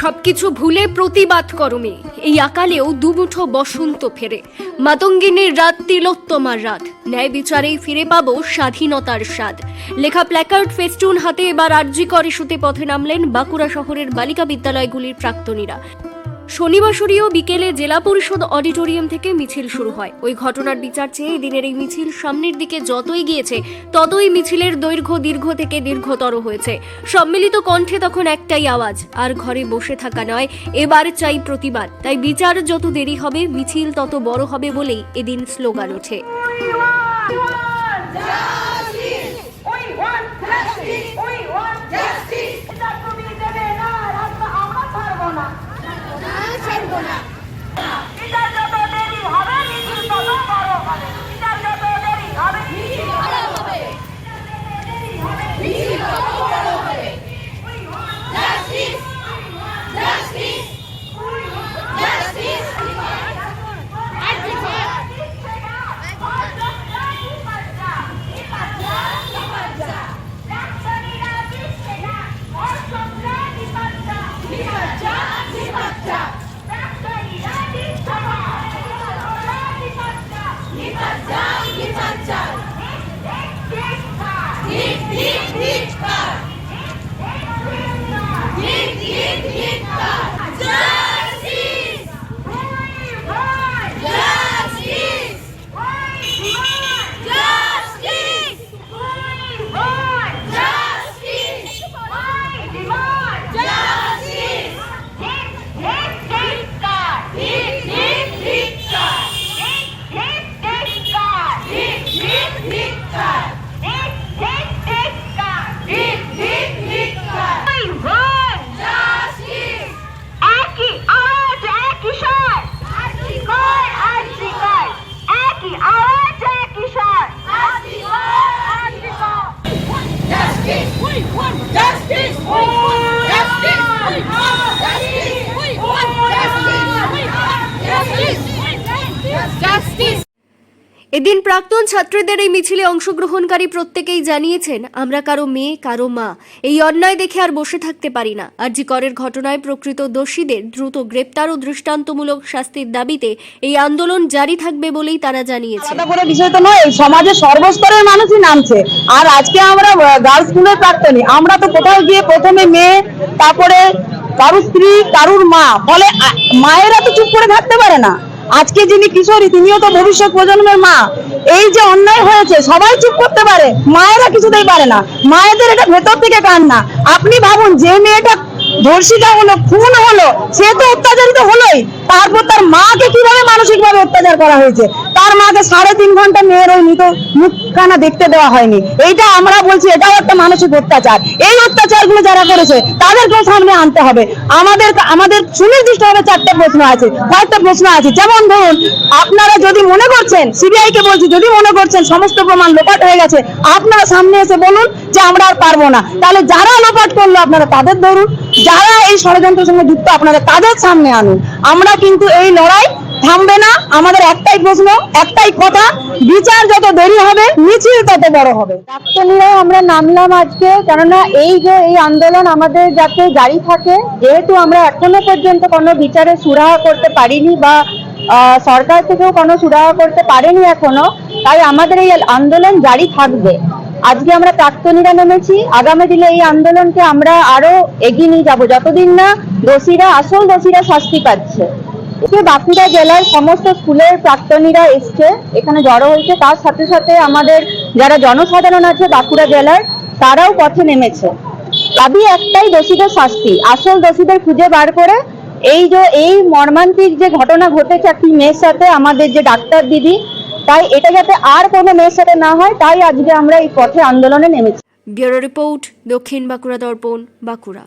সবকিছু ভুলে প্রতিবাদ করমে এই আকালেও দুমুঠো বসন্ত ফেরে। মাতঙ্গিনীর রাত তিলোত্তমার রাত। ন্যায় বিচারেই ফিরে পাবো স্বাধীনতার স্বাদ। লেখা প্ল্যাকার্ড ফেস্টুন হাতে এবার আর্যিকর সুতে পথে নামলেন বাঁকুড়া শহরের বালিকা বিদ্যালয়গুলির প্রাক্তনীরা। শনিবাসরীয় বিকেলে জেলা পরিষদ অডিটোরিয়াম থেকে মিছিল শুরু হয় ওই ঘটনার বিচার চেয়ে দিনের এই মিছিল সামনের দিকে যতই গিয়েছে ততই মিছিলের দৈর্ঘ্য দীর্ঘ থেকে দীর্ঘতর হয়েছে সম্মিলিত কণ্ঠে তখন একটাই আওয়াজ আর ঘরে বসে থাকা নয় এবার চাই প্রতিবাদ তাই বিচার যত দেরি হবে মিছিল তত বড় হবে বলেই এদিন স্লোগান ওঠে Yeah. এদিন প্রাক্তন ছাত্রীদের এই মিছিলে অংশগ্রহণকারী প্রত্যেকেই জানিয়েছেন, আমরা কারও মেয়ে, কারও মা। এই অন্যায় দেখে আর বসে থাকতে পারি না। আর জি করের ঘটনায় প্রকৃত দোষীদের দ্রুত গ্রেপ্তার ও দৃষ্টান্তমূলক শাস্তির দাবিতে এই আন্দোলন জারি থাকবে বলেই তারা জানিয়েছে করে বিষয় তো নয় সমাজের সর্বস্তরের মানুষই নামছে। আর আজকে আমরা গার্লস স্কুলের প্রাক্তনী, আমরা তো কোথাও গিয়ে প্রথমে মেয়ে, তারপরে কারুর স্ত্রী, কারুর মা। ফলে মায়েরা তো চুপ করে থাকতে পারে না। আজকে যিনি কিশোরী, তিনিও তো ভবিষ্যৎ প্রজন্মের মা। এই যে অন্যায় হয়েছে, সবাই চুপ করতে পারে, মায়েরা কিছুতেই পারে না। মায়েদের এটা ভেতর থেকে কান্না। আপনি ভাবুন, যে মেয়েটা ধর্ষিতা হলো, খুন হলো, সে তো অত্যাচারিত হলোই। তারপর তার মাকে কীভাবে মানসিকভাবে অত্যাচার করা হয়েছে? তার মাকে সাড়ে তিন ঘণ্টা মেয়ের ওই মৃত মুখখানা দেখতে দেওয়া হয়নি। এইটা আমরা বলছি, এটাও একটা মানসিক অত্যাচার। এই অত্যাচারগুলো যারা করেছে, তাদেরকেও সামনে আনতে হবে। আমাদের আমাদের সুনির্দিষ্টভাবে চারটে প্রশ্ন আছে, কয়েকটা প্রশ্ন আছে। যেমন ধরুন, আপনারা যদি মনে করছেন সিবিআই কে বলছি, যদি মনে করছেন সমস্ত প্রমাণ লোপাট হয়ে গেছে, আপনারা সামনে এসে বলুন যে আমরা আর পারব না। তাহলে যারা লোপাট করল, আপনারা তাদের ধরুন। যারা এই ষড়যন্ত্রের সঙ্গে যুক্ত, আপনারা তাদের সামনে আনুন। আমরা কিন্তু এই লড়াই থামবে না, আমাদের একটাই প্রশ্ন, একটাই কথা, বিচার যত দেরি হবে, মিছিল তত বড় হবে। প্রাক্তনীরাও আমরা নামলাম আজকে, কেননা এই যে এই আন্দোলন আমাদের যাতে জারি থাকে, যেহেতু আমরা এখনও পর্যন্ত কোনো বিচারে সুরাহা করতে পারিনি বা সরকার থেকেও কোনো সুরাহা করতে পারেনি এখনও, তাই আমাদের এই আন্দোলন জারি থাকবে। আজকে আমরা প্রাক্তনীরা নেমেছি, আগামী দিনে এই আন্দোলনকে আমরা আরও এগিয়ে নিয়ে যাব। যতদিন না দোষীরা, আসল দোষীরা শাস্তি পাচ্ছে। আজকে বাঁকুড়া জেলার সমস্ত স্কুলের প্রাক্তনীরা এসছে, এখানে জড়ো হয়েছে। তার সাথে সাথে আমাদের যারা জনসাধারণ আছে বাঁকুড়া জেলার, তারাও পথে নেমেছে। দাবি একটাই, দোষীদের শাস্তি। আসল দোষীদের খুঁজে বার করে এই যে, এই মর্মান্তিক যে ঘটনা ঘটেছে একটি মেয়ের সাথে, আমাদের যে ডাক্তার দিদি, তাই এটা যাতে আর কোনো মেয়ের সাথে না হয়, তাই আজকে আমরা এই পথে আন্দোলনে নেমেছি। ব্যুরো রিপোর্ট দক্ষিণ বাঁকুড়া দর্পণ, বাঁকুড়া।